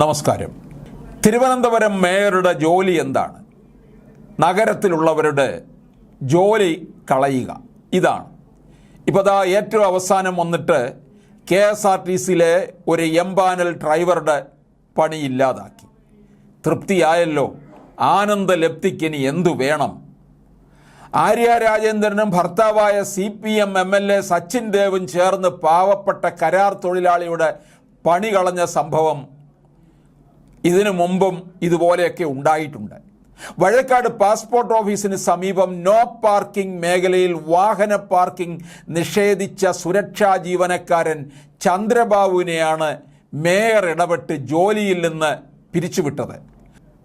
നമസ്കാരം. തിരുവനന്തപുരം മേയറുടെ ജോലി എന്താണ്? നഗരത്തിലുള്ളവരുടെ ജോലി കളയുക. ഇതാണ്. ഇപ്പോൾ ദാ ഏറ്റവും അവസാനം വന്നിട്ട് കെ എസ് ആർ ടി സിയിലെ ഒരു എംപാനൽ ഡ്രൈവറുടെ പണി ഇല്ലാതാക്കി. തൃപ്തിയായല്ലോ. ആനന്ദലബ്ധിക്കിനി എന്തു വേണം? ആര്യ രാജേന്ദ്രനും ഭർത്താവായ C P M M L A Sachin ദേവും ചേർന്ന് പാവപ്പെട്ട കരാർ തൊഴിലാളിയുടെ പണി കളഞ്ഞ സംഭവം ഇതിനു മുമ്പും ഇതുപോലെയൊക്കെ ഉണ്ടായിട്ടുണ്ട്. വഴക്കാട് പാസ്പോർട്ട് ഓഫീസിന് സമീപം നോ പാർക്കിംഗ് മേഖലയിൽ വാഹന പാർക്കിംഗ് നിഷേധിച്ച സുരക്ഷാ ജീവനക്കാരൻ ചന്ദ്രബാബുവിനെയാണ് മേയർ ഇടപെട്ട് ജോലിയിൽ നിന്ന് പിരിച്ചുവിട്ടത്.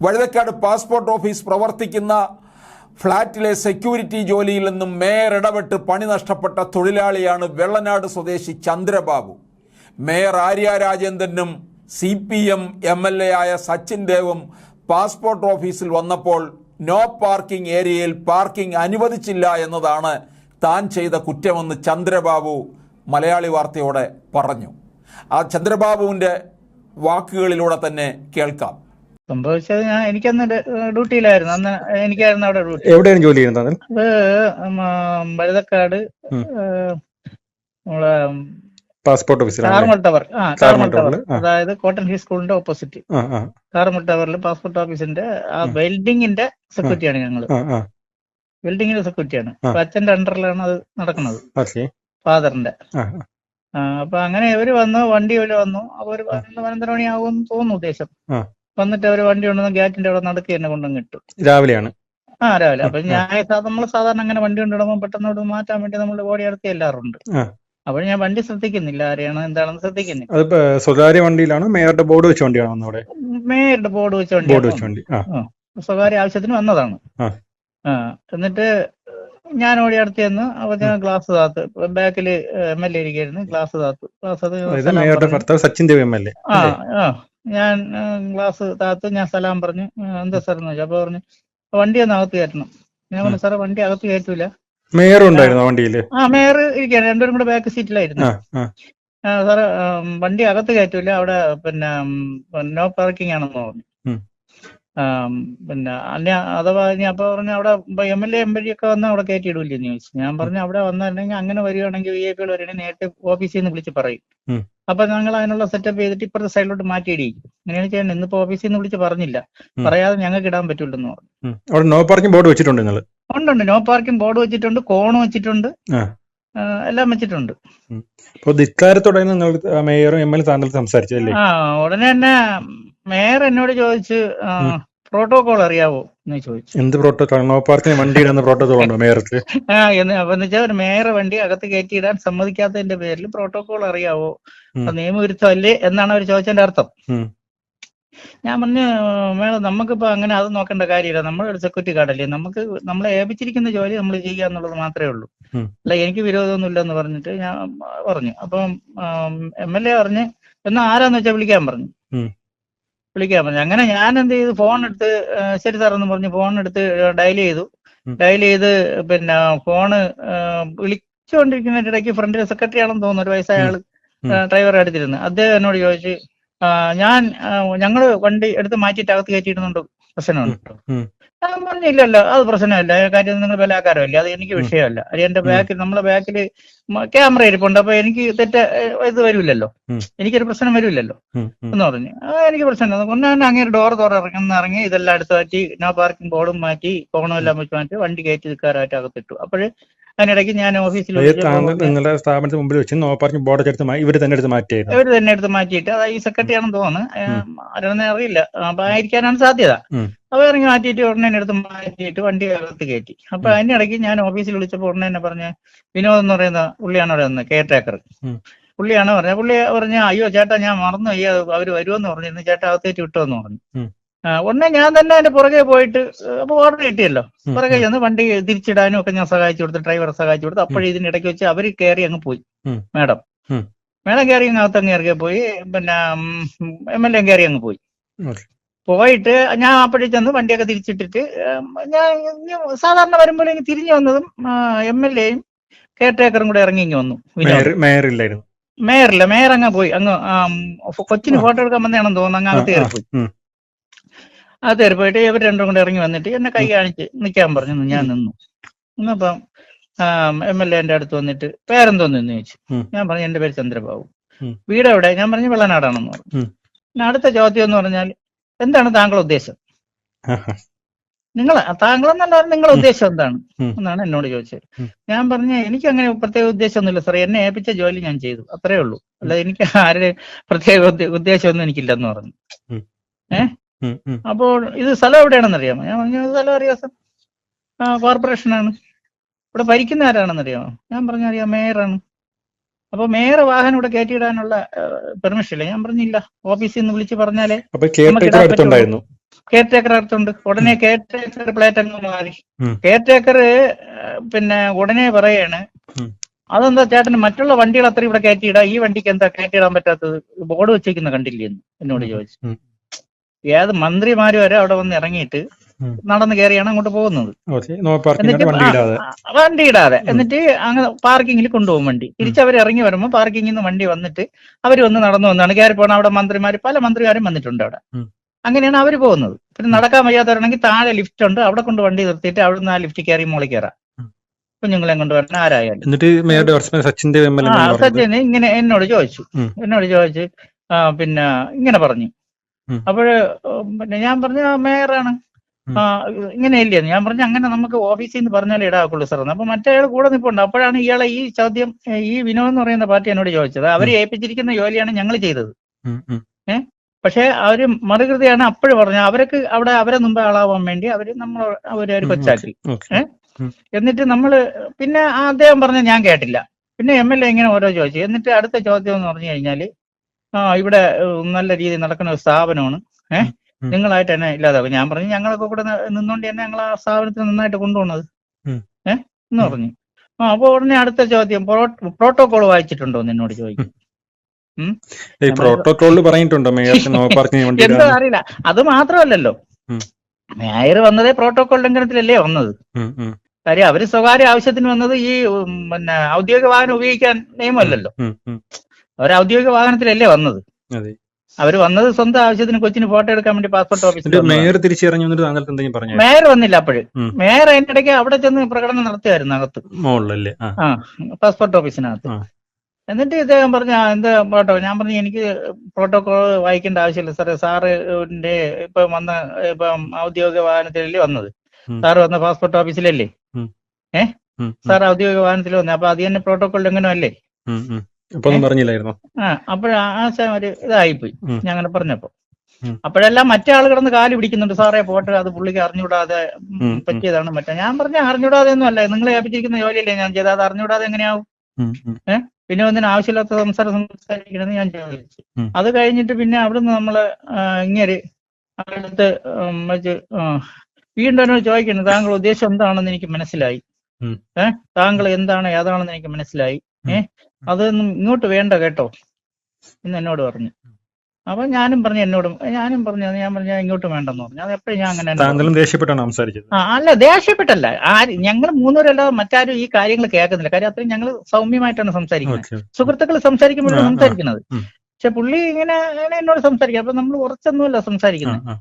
വഴുതക്കാട് പാസ്പോർട്ട് ഓഫീസ് പ്രവർത്തിക്കുന്ന ഫ്ളാറ്റിലെ സെക്യൂരിറ്റി ജോലിയിൽ നിന്നും മേയർ ഇടപെട്ട് പണി നഷ്ടപ്പെട്ട തൊഴിലാളിയാണ് വെള്ളനാട് സ്വദേശി Chandrababu. Mayor Arya രാജേന്ദ്രനും C P M M L A ആയ സച്ചിൻ ദേവും പാസ്പോർട്ട് ഓഫീസിൽ വന്നപ്പോൾ നോ പാർക്കിംഗ് ഏരിയയിൽ പാർക്കിംഗ് അനുവദിച്ചില്ല എന്നതാണ് താൻ ചെയ്ത കുറ്റമെന്ന് ചന്ദ്രബാബു മലയാളി വാർത്തയോടെ പറഞ്ഞു. ആ ചന്ദ്രബാബുവിന്റെ വാക്കുകളിലൂടെ തന്നെ കേൾക്കാം. സംഭവിച്ചത് ഞാൻ എനിക്കന്ന് ഡ്യൂട്ടിയിലായിരുന്നു. അന്ന് എനിക്കായിരുന്നു അവിടെ ഡ്യൂട്ടി. എവിടെയാണ് ജോലി ചെയ്യുന്നത്? അത് നമ്മളെ പാസ്പോർട്ട് ഓഫീസിൽ കാർമൽ ടവർ ആ കാർമൽ ടവർ അതായത് കോട്ടൺ ഹിൽ സ്കൂളിന്റെ ഓപ്പോസിറ്റ് കാർമൽ ടവറിൽ പാസ്പോർട്ട് ഓഫീസിന്റെ ആ ബിൽഡിംഗിന്റെ വെൽഡിങ്ങിന്റെ സെക്യൂരിറ്റിയാണ് ഞങ്ങൾ വെൽഡിങ്ങിന്റെ സെക്യൂരിറ്റിയാണ് അച്ഛന്റെ അണ്ടറിലാണ് അത് നടക്കുന്നത്. ഫാദറിന്റെ അപ്പൊ അങ്ങനെ ഇവർ വന്നു വണ്ടി ഇവർ വന്നു. അപ്പൊ ഒരു പതിനൊന്ന് പതിനൊന്നര മണിയാകും തോന്നുന്നു ഉദ്ദേശം. വന്നിട്ട് അവർ വണ്ടി കൊണ്ടുവന്ന് ഗ്യാറ്റിന്റെ അവിടെ നടക്കി എന്നെ കൊണ്ടുവന്ന് കിട്ടും രാവിലെയാണ്. ആ രാവിലെ. അപ്പൊ. ഞാൻ നമ്മൾ സാധാരണ അങ്ങനെ വണ്ടി കൊണ്ടിടുമ്പോൾ പെട്ടെന്ന് അവിടെ മാറ്റാൻ വേണ്ടി നമ്മൾ ബോഡി അടുത്ത് എല്ലാറുണ്ട്. അപ്പോൾ ഞാൻ വണ്ടി ശ്രദ്ധിക്കുന്നില്ല ആരെയാണ് എന്താണെന്ന് ശ്രദ്ധിക്കുന്നില്ല. അത് സ്വകാര്യ വണ്ടിയിലാണ്? മേയറുടെ ബോർഡ് വെച്ച വണ്ടിയാണോ വന്നവിടെ മേയറുടെ ബോർഡ് വെച്ച വണ്ടി ബോർഡ് വെച്ച വണ്ടി. ആ. സ്വകാര്യ ആവശ്യത്തിന് വന്നതാണ്. എന്നിട്ട് ഞാൻ ഓടി അടുത്ത് ചെന്ന് അപ്പൊ ഞാൻ ഗ്ലാസ് താത്ത് ബാക്കിൽ എം എൽ എ ഇരിക്കുന്നു glass താത്ത്. Glass Sachin Dev M L A. ആ ഞാൻ ഗ്ലാസ് താത്ത് ഞാൻ സലാം പറഞ്ഞു. എന്താ സാർ എന്ന് ചോദിച്ചു. അപ്പൊ പറഞ്ഞു വണ്ടി ഒന്ന് അകത്ത് കയറ്റണം. ഞാൻ പറഞ്ഞു സാറേ വണ്ടി അകത്ത് കയറ്റൂല. മേയറും ഉണ്ടായിരുന്നു ആ വണ്ടിയിൽ ആ മേയർ ഇരിക്കുകയാണ്. രണ്ടുപേരും കൂടെ ബാക്ക് സീറ്റിലായിരുന്നു സാറ് വണ്ടി അകത്ത് കയറ്റൂല. അവിടെ പിന്നെ നോ പാർക്കിംഗ് ആണെന്ന് പറഞ്ഞു. പിന്നെ അല്ല അഥവാ ഇനി അപ്പൊ പറഞ്ഞ അവിടെ M L A M P ഒക്കെ വന്നാൽ അവിടെ കയറ്റി ഇടൂല്ലെന്ന് ചോദിച്ചു. ഞാൻ പറഞ്ഞു അവിടെ വന്നിട്ടുണ്ടെങ്കിൽ അങ്ങനെ വരികയാണെങ്കിൽ വി ഐ പികൾ വരികയാണെങ്കിൽ നേരിട്ട് ഓഫീസിൽ നിന്ന് വിളിച്ച് പറയും. അപ്പൊ ഞങ്ങൾ അതിനുള്ള സെറ്റപ്പ് ചെയ്തിട്ട് ഇപ്പുറത്തെ സൈഡിലോട്ട് മാറ്റിയിടിക്കും അങ്ങനെയാണ് ചെയ്യേണ്ടത് ഇന്നിപ്പോ ഓഫീസിൽ നിന്ന് വിളിച്ച് പറഞ്ഞില്ല. പറയാതെ ഞങ്ങൾക്ക് ഇടാൻ പറ്റൂലെന്ന് പറഞ്ഞു. അവിടെ നോ പാർക്കിംഗ് ബോർഡ് വെച്ചിട്ടുണ്ട് നിങ്ങൾ ഉണ്ടുണ്ട്. നോ പാർക്കിംഗ് ബോർഡ് വെച്ചിട്ടുണ്ട് കോൺ വെച്ചിട്ടുണ്ട് എല്ലാം വെച്ചിട്ടുണ്ട്. ധിക്കാരത്തോടെ മേയറും എം എൽ എ താങ്കൾ സംസാരിച്ചല്ലേ ആ ഉടനെ തന്നെ മേയർ എന്നോട് ചോദിച്ച്. പ്രോട്ടോകോൾ അറിയാവോ എന്ന് ചോദിച്ചു. എന്ത് പ്രോട്ടോകോൾ? നോ പാർക്കിംഗ് വണ്ടി ഇടുന്ന പ്രോട്ടോകോൾ ഉണ്ടോ മേയർക്ക്? ആ എന്ന് അപ്പൊ വെച്ചാൽ മേയർ വണ്ടി അകത്ത് കയറ്റിയിടാൻ സമ്മതിക്കാത്തതിന്റെ പേരിൽ പ്രോട്ടോകോൾ അറിയാവോ? നിയമവിരുദ്ധമല്ലേ എന്നാണ് അവർ ചോദിച്ചതിന്റെ അർത്ഥം. ഞാൻ പറഞ്ഞു മേഡം നമുക്കിപ്പോ അങ്ങനെ അത് നോക്കേണ്ട കാര്യമില്ല. നമ്മളൊരു സെക്യൂരിറ്റി ഗാർഡല്ലേ നമുക്ക് നമ്മളെ ഏൽപ്പിച്ചിരിക്കുന്ന ജോലി നമ്മൾ ചെയ്യുക എന്നുള്ളത് മാത്രമേ ഉള്ളൂ. അല്ല എനിക്ക് വിരോധമൊന്നുമില്ല എന്ന് പറഞ്ഞിട്ട് ഞാൻ പറഞ്ഞു. അപ്പം എം എൽ എ പറഞ്ഞ് എന്നാ ആരാന്ന് വെച്ചാൽ വിളിക്കാൻ പറഞ്ഞു. വിളിക്കാൻ പറഞ്ഞു. അങ്ങനെ ഞാൻ എന്ത് ചെയ്തു? ഫോൺ എടുത്ത് ശരി സാർ എന്ന് പറഞ്ഞു ഫോൺ എടുത്ത് ഡയൽ ചെയ്തു. ഡയൽ ചെയ്ത് പിന്നെ ഫോണ് വിളിച്ചുകൊണ്ടിരിക്കുന്നതിന്റെ ഇടയ്ക്ക് ഫ്രണ്ടിലെ സെക്രട്ടറി ആണെന്ന് തോന്നുന്നു ഒരു വയസ്സായ ആൾ ഡ്രൈവറെ ഡ്രൈവർ അടുത്തിരുന്നു അദ്ദേഹം എന്നോട് ചോദിച്ചു ഞാൻ ഞങ്ങൾ വണ്ടി എടുത്ത് മാറ്റിയിട്ട് അകത്ത് കയറ്റിയിടുന്നുണ്ട് പ്രശ്നമുണ്ടോ. ഞാൻ പറഞ്ഞില്ലല്ലോ അത് പ്രശ്നമല്ല കാര്യം നിങ്ങൾ ബലാകാരമല്ല അത് എനിക്ക്. വിഷയമല്ല അത് എന്റെ. ബാക്കിൽ നമ്മളെ ബാക്കിൽ ക്യാമറ ഇരിപ്പുണ്ട്. അപ്പൊ എനിക്ക് തെറ്റ ഇത് വരില്ലല്ലോ. എനിക്കൊരു പ്രശ്നം വരില്ലല്ലോ. എന്ന് പറഞ്ഞു. ആ എനിക്ക് പ്രശ്നമില്ല ഒന്ന് ഞാൻ അങ്ങനെ ഡോർ തുറന്ന് ഇറങ്ങി ഇതെല്ലാം അടുത്ത് മാറ്റി നോ പാർക്കിംഗ് ബോർഡും മാറ്റി കോണും എല്ലാം വെച്ച് മാറ്റി വണ്ടി കയറ്റി നിൽക്കാറായിട്ട് അകത്തിട്ടു. അപ്പോഴ് അതിനിടയ്ക്ക് ഞാൻ ഓഫീസിൽ അതായത് നിങ്ങളുടെ സ്ഥാപനത്തിന് മുമ്പിൽ വെച്ച് നോ പാർക്കിംഗ് ബോർഡ് എടുത്ത് ഇവർ തന്നെ എടുത്ത് മാറ്റിയത് ഇവർ തന്നെ എടുത്ത് മാറ്റിയിട്ട്. അത് ഈ സെക്രട്ടറി ആണെന്ന് തോന്നുന്നു ഉം. അറിയില്ല. അപ്പൊ ആയിരിക്കാനാണ് സാധ്യത. അപ്പൊ ഇറങ്ങി മാറ്റിയിട്ട് ഉടനെ എടുത്ത് മാറ്റിയിട്ട് വണ്ടി അകത്ത് കയറ്റി. അപ്പൊ. അതിനിടയ്ക്ക് ഞാൻ ഓഫീസിൽ വിളിച്ചപ്പോൾ ഉടനെ തന്നെ പറഞ്ഞ വിനോദ് എന്ന് പറയുന്ന പുള്ളിയാണ് അവിടെ വന്നത് കെയർ ടേക്കർ പുള്ളിയാണ് പറഞ്ഞത് പുള്ളി പറഞ്ഞ അയ്യോ ചേട്ടാ ഞാൻ മറന്നു അയ്യോ അവർ വരുമെന്ന് പറഞ്ഞു. ഇന്ന് ചേട്ടാ അകത്തേറ്റ് വിട്ടോന്ന് പറഞ്ഞു. ഒന്നേ ഉടനെ ഞാൻ തന്നെ അതിന്റെ പുറകെ പോയിട്ട് അപ്പൊ ഓർഡർ കിട്ടിയല്ലോ. പുറകെ ചെന്ന് വണ്ടി തിരിച്ചിടാനും ഒക്കെ ഞാൻ സഹായിച്ചു കൊടുത്തു ഡ്രൈവറെ സഹായിച്ചു കൊടുത്തു. അപ്പോഴേ ഇതിനിടയ്ക്ക് വെച്ച് അവർ കയറി അങ്ങ് പോയി. മാഡം. മേഡം കയറി കയറി അങ്ങ് ഇറങ്ങി പോയി പിന്നെ എം എൽ എ കയറി അങ്ങ് പോയി. പോയിട്ട് ഞാൻ അപ്പോഴേ ചെന്ന് വണ്ടിയൊക്കെ തിരിച്ചിട്ടിട്ട് ഞാൻ സാധാരണ വരുമ്പോൾ തിരിഞ്ഞു വന്നതും എം എൽ എയും കെയർ ടേക്കറും കൂടെ ഇറങ്ങി ഇങ്ങ് വന്നു മേയറില്ലായിരുന്നു. മേയറില്ല മേയർ അങ്ങ് പോയി. അങ്ങ് കൊച്ചിന്. ഫോട്ടോ എടുക്കാൻ വന്നതാണെന്ന് തോന്നുന്നു അങ്ങ് അകത്ത് കയറി പോയി. അകത്ത് കയറി പോയിട്ട് ഇവർ രണ്ടും കൂടെ ഇറങ്ങി വന്നിട്ട് എന്നെ കൈ കാണിച്ച് നിൽക്കാൻ പറഞ്ഞു. ഞാൻ നിന്നു. ഇന്നപ്പം എം എൽ എന്റെ അടുത്ത് വന്നിട്ട് പേരെന്തോന്നു നിന്ന് ചോദിച്ചു. ഞാൻ പറഞ്ഞു എന്റെ പേര് ചന്ദ്രബാബു. വീട് എവിടെ? ഞാൻ പറഞ്ഞു വെള്ളനാടാണെന്ന് പറഞ്ഞു. അടുത്ത ചോദ്യം എന്ന് പറഞ്ഞാൽ എന്താണ് താങ്കളുടെ ഉദ്ദേശം. നിങ്ങൾ താങ്കളെന്നല്ല നിങ്ങളുടെ ഉദ്ദേശം എന്താണ്? എന്നാണ് എന്നോട് ചോദിച്ചത്. ഞാൻ പറഞ്ഞ എനിക്ക് അങ്ങനെ പ്രത്യേക ഉദ്ദേശമൊന്നുമില്ല സാറേ. എന്നെ ഏൽപ്പിച്ച ജോലി ഞാൻ ചെയ്തു. അത്രേ ഉള്ളൂ. അല്ല എനിക്ക് ആരുടെ പ്രത്യേക ഉദ്ദേ- ഉദ്ദേശമൊന്നും എനിക്കില്ലെന്ന് പറഞ്ഞു. ഉം. അപ്പോൾ ഇത് സ്ഥലം എവിടെയാണെന്ന് അറിയാമോ ഞാൻ പറഞ്ഞു "ഇത് സ്ഥലം അറിയാം സാർ. ആ കോർപ്പറേഷനാണ്. ഇവിടെ ഭരിക്കുന്ന ആരാണെന്ന് അറിയാമോ ഞാൻ പറഞ്ഞു അറിയാം മേയറാണ്. അപ്പൊ മേയർ വാഹനം ഇവിടെ കയറ്റിയിടാനുള്ള പെർമിഷൻ ഇല്ല. ഞാൻ പറഞ്ഞില്ല ഓഫീസിൽ നിന്ന് വിളിച്ച് പറഞ്ഞാലേ അപ്പൊ കെയർ നമുക്ക് ടേക്കർ ഇടാൻ അടുത്തുണ്ടായിരുന്നു കെയർ ടേക്കർ അടുത്തുണ്ട് ഉടനെ കെയർടേക്കർ പ്ലേറ്റ് അങ്ങ് മാറി കെയർടേക്കർ പിന്നെ ഉടനെ പറയാണ്. അതെന്താ ചേട്ടന് മറ്റുള്ള വണ്ടികൾ അത്ര ഇവിടെ കയറ്റിയിടാം? ഈ വണ്ടിക്ക് എന്താ കയറ്റിയിടാൻ പറ്റാത്തത്? ബോർഡ് വെച്ചേക്കുന്ന കണ്ടില്ലേ എന്ന്? എന്നോട് ചോദിച്ചു. ഏത് മന്ത്രിമാര് വരെ അവിടെ വന്ന് ഇറങ്ങിയിട്ട്. നടന്ന് കയറിയാണ് അങ്ങോട്ട് പോകുന്നത്. വണ്ടി ഇടാതെ. എന്നിട്ട് അങ്ങ് പാർക്കിങ്ങിൽ കൊണ്ടുപോകും വണ്ടി. തിരിച്ച് അവർ ഇറങ്ങി വരുമ്പോൾ പാർക്കിങ്ങിൽ നിന്ന് വണ്ടി വന്നിട്ട് അവർ വന്ന് നടന്നു വന്നാണ്. കയറി പോകണം അവിടെ മന്ത്രിമാർ പല മന്ത്രിമാരും വന്നിട്ടുണ്ട് അവിടെ. അങ്ങനെയാണ് അവർ പോകുന്നത്. പിന്നെ നടക്കാൻ വയ്യാത്തവരാണെങ്കിൽ താഴെ ലിഫ്റ്റ് ഉണ്ട്. അവിടെ കൊണ്ട് വണ്ടി നിർത്തിയിട്ട് അവിടെ നിന്ന് ആ ലിഫ്റ്റ് കയറി മോളി കയറാം. കുഞ്ഞുങ്ങളെ കൊണ്ട് വരണം ആരായാലും. സച്ചിന് ഇങ്ങനെ എന്നോട് ചോദിച്ചു. എന്നോട് ചോദിച്ചു പിന്നെ ഇങ്ങനെ പറഞ്ഞു. അപ്പോൾ അപ്പോഴ് പിന്നെ ഞാൻ പറഞ്ഞ മേയറാണ്. ഇങ്ങനെ ഇല്ല ഞാൻ പറഞ്ഞു അങ്ങനെ നമുക്ക് ഓഫീസിൽ നിന്ന് പറഞ്ഞാലേ ഇടാക്കുള്ളൂ സാർ അപ്പൊ മറ്റേ ആൾ കൂടെ നിൽപ്പുണ്ട് അപ്പോഴാണ് ഇയാളെ ഈ ചോദ്യം ഈ വിനോദ് എന്ന് പറയുന്ന പാർട്ടി എന്നോട് ചോദിച്ചത്. അവരെ ഏൽപ്പിച്ചിരിക്കുന്ന ജോലിയാണ് ഞങ്ങൾ ചെയ്തത്. പക്ഷേ അവർ മറുകൃതിയാണ് അപ്പോഴും പറഞ്ഞത്. അവർക്ക് അവിടെ അവരെ മുമ്പ് ആളാവാൻ വേണ്ടി അവർ നമ്മൾ അവരെ ഒരു കൊച്ചാക്കി. എന്നിട്ട് നമ്മൾ പിന്നെ അദ്ദേഹം പറഞ്ഞ ഞാൻ കേട്ടില്ല. പിന്നെ എം എൽ എ ഇങ്ങനെ ഓരോ ചോദിച്ചു. എന്നിട്ട് അടുത്ത ചോദ്യം എന്ന് പറഞ്ഞു കഴിഞ്ഞാൽ ആ ഇവിടെ നല്ല രീതിയിൽ നടക്കുന്ന ഒരു സ്ഥാപനമാണ്. ഏഹ്. നിങ്ങളായിട്ട് തന്നെ ഇല്ലാതാക്കും. ഞാൻ പറഞ്ഞു ഞങ്ങളൊക്കെ കൂടെ നിന്നുകൊണ്ട് തന്നെ ഞങ്ങൾ ആ സ്ഥാപനത്തിൽ നന്നായിട്ട് കൊണ്ടുപോകുന്നത് ഏഹ് എന്ന് പറഞ്ഞു. ആ അപ്പൊ ഉടനെ അടുത്ത ചോദ്യം പ്രോട്ടോകോൾ വായിച്ചിട്ടുണ്ടോ നിന്നോട് എന്നോട് ചോദിക്കും. ഈ പ്രോട്ടോകോളിൽ പറഞ്ഞിട്ടുണ്ടോ മേയർക്ക് നോ പാർക്കിംഗ് വണ്ടി എന്താ അറിയില്ല. അത് മാത്രമല്ലല്ലോ. മേയർ വന്നതേ പ്രോട്ടോകോൾ ലംഘനത്തിലല്ലേ വന്നത്? കാര്യം അവർ സ്വകാര്യ ആവശ്യത്തിന് വന്നത് ഈ പിന്നെ ഔദ്യോഗിക വാഹനം ഉപയോഗിക്കാൻ നിയമമല്ലല്ലോ. അവർ ഔദ്യോഗിക വാഹനത്തിലല്ലേ വന്നത്? അവർ വന്നത് സ്വന്തം ആവശ്യത്തിന് കൊച്ചിന് ഫോട്ടോ എടുക്കാൻ വേണ്ടി പാസ്പോർട്ട് ഓഫീസിൽ മേയർ തിരിച്ചിറങ്ങി വന്നിട്ട് താങ്കൾക്ക് എന്തെങ്കിലും പറഞ്ഞു? മേയർ വന്നില്ല അപ്പോഴ്. മേയർ അതിന്റെ ഇടയ്ക്ക് അവിടെ ചെന്ന് പ്രകടനം നടത്തിയായിരുന്നു അകത്ത്. പാസ്പോർട്ട് ഓഫീസിനകത്ത്. എന്നിട്ട് ഇദ്ദേഹം പറഞ്ഞ "ആ, എന്താ പോട്ടോ ഞാൻ പറഞ്ഞു എനിക്ക് പ്രോട്ടോകോൾ വായിക്കേണ്ട ആവശ്യമില്ല സാറേ. സാറിന്റെ ഇപ്പൊ വന്ന ഇപ്പം ഔദ്യോഗിക വാഹനത്തിലല്ലേ വന്നത്. സാറ് വന്ന പാസ്പോർട്ട് ഓഫീസിലല്ലേ ഏ. സാർ ഔദ്യോഗിക വാഹനത്തിൽ വന്നത് അപ്പൊ അത് തന്നെ പ്രോട്ടോകോൾ എങ്ങനെ അല്ലേ? പറഞ്ഞില്ലായിരുന്നു? ആ അപ്പോഴ ഒരു ഇതായിപ്പോയി. ഞാൻ അങ്ങനെ പറഞ്ഞപ്പോ. അപ്പോഴെല്ലാം മറ്റേ ആൾ കിടന്ന് കാൽ പിടിക്കുന്നുണ്ട്. സാറേ പോട്ടെ അത് പുള്ളിക്ക് അറിഞ്ഞൂടാതെ. പറ്റിയതാണ് മറ്റേ. ഞാൻ പറഞ്ഞ അറിഞ്ഞൂടാതെ ഒന്നും അല്ല നിങ്ങളെ ഏൽപ്പിച്ചിരിക്കുന്ന ജോലിയല്ലേ ഞാൻ ചെയ്തത്? അത് അറിഞ്ഞൂടാതെ എങ്ങനെയാവും? ഉം. പിന്നെ ഒന്നിനും ആവശ്യമില്ലാത്ത സംസാരം സംസാരിക്കണമെന്ന് ഞാൻ ചോദിച്ചു. അത് കഴിഞ്ഞിട്ട് പിന്നെ അവിടുന്ന് നമ്മൾ ഇങ്ങനെ ഇങ്ങേര് അടുത്ത് വെച്ച് വീണ്ടും എന്നോട് ചോദിക്കുന്നു താങ്കൾ ഉദ്ദേശം എന്താണെന്ന് എനിക്ക് മനസ്സിലായി. ഏഹ് താങ്കൾ എന്താണ് ഏതാണെന്ന് എനിക്ക് മനസ്സിലായി. ഏഹ് അതൊന്നും ഇങ്ങോട്ട് വേണ്ട കേട്ടോ. എന്ന് എന്നോട് പറഞ്ഞു. അപ്പൊ ഞാനും പറഞ്ഞു എന്നോടും ഞാനും പറഞ്ഞു ഞാൻ പറഞ്ഞു ഇങ്ങോട്ട് വേണ്ടെന്ന് പറഞ്ഞു. അത് എപ്പോഴും ഞാൻ അങ്ങനെ. താങ്കളും ദേഷ്യപ്പെട്ടാണ് സംസാരിച്ചത്? ആ അല്ല ദേഷ്യപ്പെട്ടല്ല. ആര് ഞങ്ങൾ മൂന്നുപേരല്ലാതെ മറ്റാരും ഈ കാര്യങ്ങൾ കേൾക്കുന്നില്ല. കാര്യം അത്രയും ഞങ്ങൾ സൗമ്യമായിട്ടാണ് സംസാരിക്കുന്നത്. സുഹൃത്തുക്കൾ സംസാരിക്കുമ്പോഴാണ്. സംസാരിക്കുന്നത്. പക്ഷെ പുള്ളി ഇങ്ങനെ ഇങ്ങനെ എന്നോട് സംസാരിക്കും. അപ്പൊ നമ്മൾ കുറച്ചൊന്നുമല്ല സംസാരിക്കുന്നത്.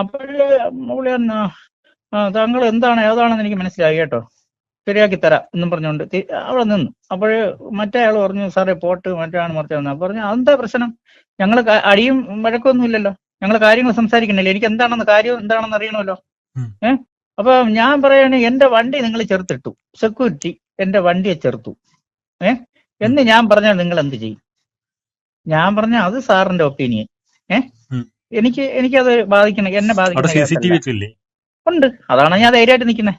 അപ്പോഴ് പുള്ളി താങ്കൾ എന്താണ് ഏതാണെന്ന് എനിക്ക് മനസ്സിലായി കേട്ടോ. ശരിയാക്കി തരാം എന്നും പറഞ്ഞുകൊണ്ട് അവിടെ നിന്നു. അപ്പോൾ മറ്റേ ആൾ പറഞ്ഞു സാറേ പോട്ട് മറ്റേ ആണ് മറിച്ച് തന്നെ. പറഞ്ഞു അതെന്താ പ്രശ്നം? ഞങ്ങൾ അടിയും വഴക്കൊന്നും ഇല്ലല്ലോ ഞങ്ങൾ കാര്യങ്ങൾ സംസാരിക്കണില്ല എനിക്ക് എന്താണെന്ന് കാര്യം എന്താണെന്ന് അറിയണമല്ലോ. ഏഹ് അപ്പൊ ഞാൻ പറയാണ് എന്റെ വണ്ടി നിങ്ങൾ ചെറുത്തിട്ടു. സെക്യൂരിറ്റി എന്റെ വണ്ടിയെ ചെറുത്തു. ഏഹ് എന്ന് ഞാൻ പറഞ്ഞാൽ നിങ്ങൾ എന്ത് ചെയ്യും? ഞാൻ പറഞ്ഞ അത് സാറിന്റെ ഒപ്പീനിയൻ. ഏഹ്. എനിക്ക് എനിക്കത് ബാധിക്കണം എന്നെ ബാധിക്കണം ഉണ്ട്. അതാണ് ഞാൻ ധൈര്യമായിട്ട് നിൽക്കുന്നത്.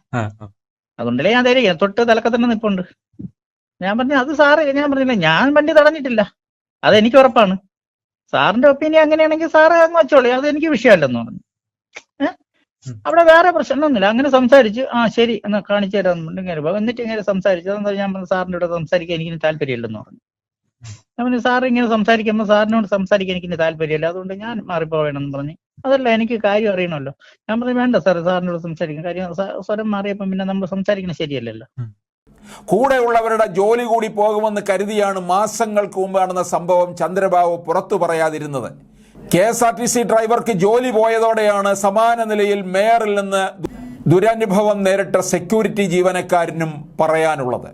അതുകൊണ്ടല്ലേ ഞാൻ തരിക തൊട്ട് തലക്ക തന്നെ നിൽപ്പുണ്ട് ഞാൻ പറഞ്ഞു അത് സാറ് ഞാൻ പറഞ്ഞില്ല ഞാൻ വണ്ടി തടഞ്ഞിട്ടില്ല. അത് എനിക്ക് ഉറപ്പാണ്. സാറിന്റെ ഒപ്പീനിയൻ അങ്ങനെയാണെങ്കിൽ സാറ് അങ്ങ് വെച്ചോളൂ അത് എനിക്ക് വിഷയമല്ലെന്ന് പറഞ്ഞു. ഏഹ് അവിടെ വേറെ പ്രശ്നമൊന്നുമില്ല. അങ്ങനെ സംസാരിച്ചു ആ ശരി എന്നാ കാണിച്ചു തരാം. ഇങ്ങനെ പോ. എന്നിട്ട് ഇങ്ങനെ സംസാരിച്ചു അതെന്താ ഞാൻ പറഞ്ഞു സാറിന്റെ കൂടെ സംസാരിക്കാൻ എനിക്ക് താല്പര്യമില്ലെന്ന് പറഞ്ഞു. ഞാൻ പറഞ്ഞു സാർ ഇങ്ങനെ സംസാരിക്കുമ്പോൾ സാറിനോട് സംസാരിക്കാൻ എനിക്ക് താല്പര്യമില്ല. അതുകൊണ്ട് ഞാൻ മാറിപ്പോവേണമെന്ന് പറഞ്ഞു. അതല്ല എനിക്ക് കാര്യം അറിയണമല്ലോ. ഞാൻ പറഞ്ഞു വേണ്ട സാർ സാറിനോട് സംസാരിക്കും കാര്യം സ്വരം മാറിയപ്പോൾ പിന്നെ നമ്മൾ സംസാരിക്കുന്നത് ശരിയല്ലല്ലോ. കൂടെ കൂടെയുള്ളവരുടെ ജോലി കൂടി പോകുമെന്ന് കരുതിയാണ് മാസങ്ങൾക്ക് മുമ്പ് നടന്ന സംഭവം ചന്ദ്രബാബു പുറത്തു പറയാതിരുന്നത്. K S R T C ഡ്രൈവർക്ക് ജോലി പോയതോടെയാണ് സമാന നിലയിൽ മേയറിൽ നിന്ന് ദുരനുഭവം നേരിട്ട സെക്യൂരിറ്റി ജീവനക്കാരനും പറയാനുള്ളത്.